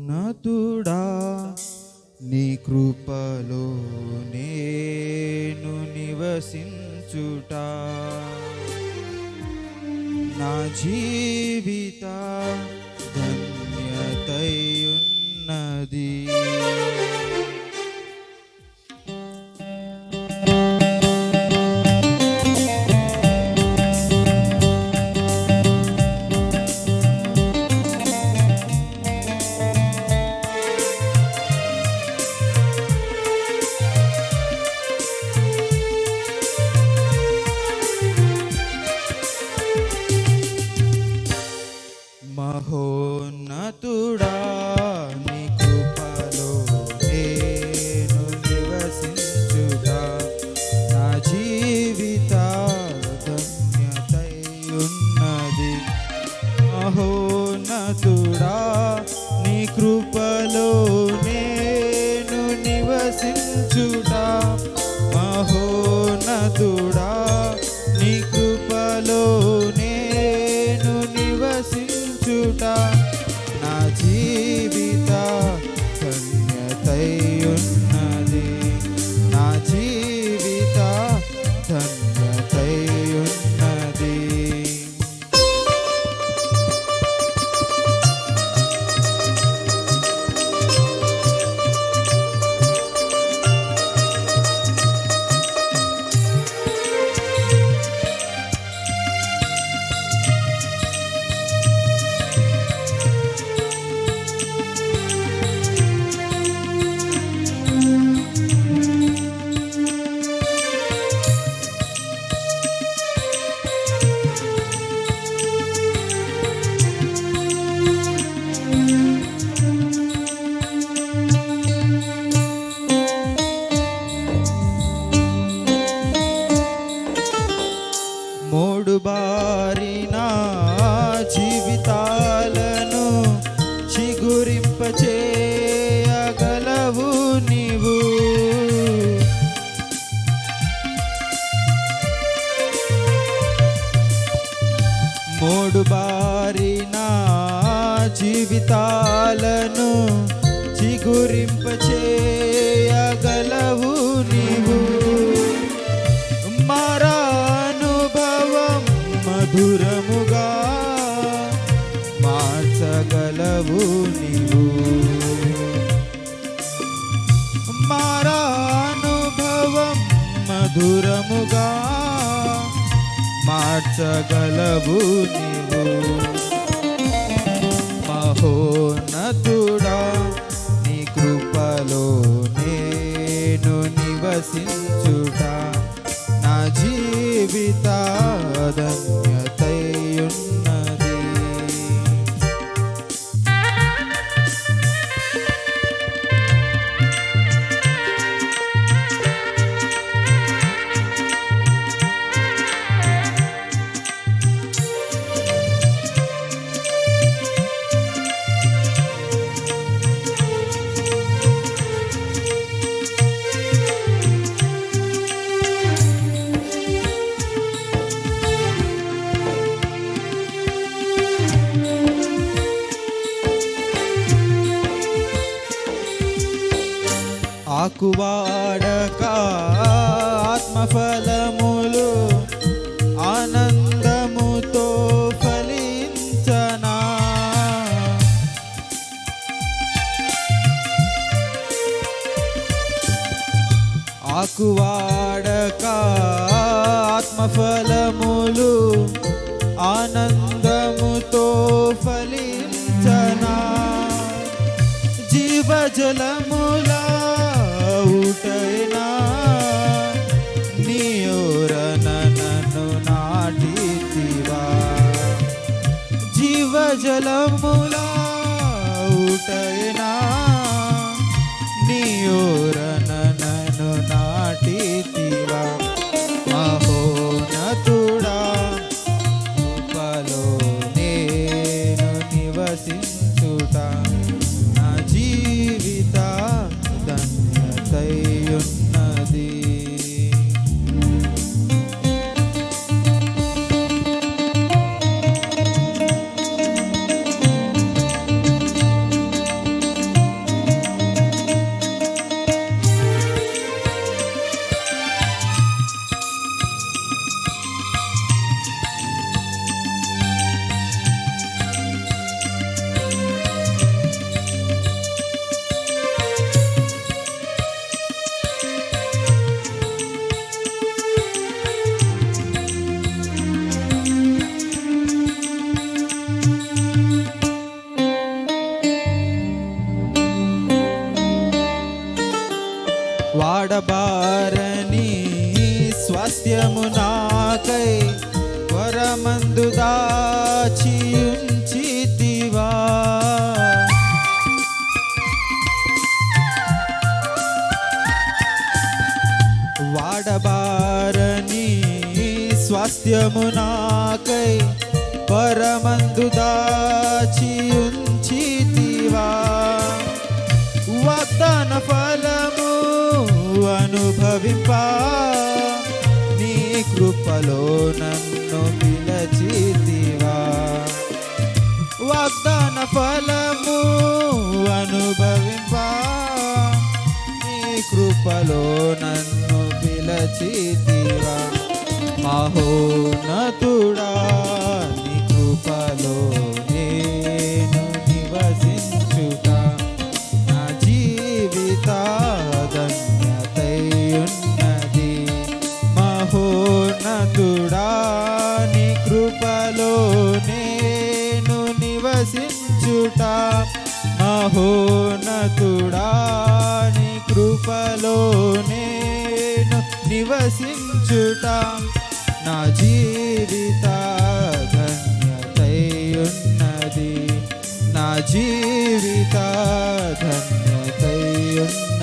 నతుడా నీ కృపలో నేను నివసించుట. నా జీవిత మహోన్నతుడా నీ కృపలో నేను నివసించుట నా జీవిత ధన్యతయున్నది మహోన్నతుడా చిగురింపచేయగలవు నీవు. మూడు బారిన జీవితాలను చిగురింప మార్చగలవు నీవు. మారానుభవం మధురముగా మార్చగలవు నీవు. మహోన్నతుడా నీ కృపలో నేను నివసించుట నా జీవితాదము ఆకువాడక ఆత్మఫలములు ఆనందముతో ఫలించనా. ఆకువాడక ఆత్మఫలములు ఆనందముతో ఫలించనా. జీవజలముల চাই না స్వాస్థ్యము నాకై వరమందు దాచియుంచితివా. వాడబారని స్వాస్థ్యము నాకై పరమందు దాచి దాచియుంచితివా. వాగ్దాన ఫలము అనుభవింపా కృపలో నన్ను పిలచితివా. వాగ్దాన ఫలము అనుభవింపా. నీ కృపలో నన్ను పిలచితివా. మహోన్నతుడా నీ కృపలో చేత మహోన్నతుడా నీ కృపలో నేను నివసించుట. నా జీవిత ధన్యతయున్నది నా జీవిత ధన్యతయున్నది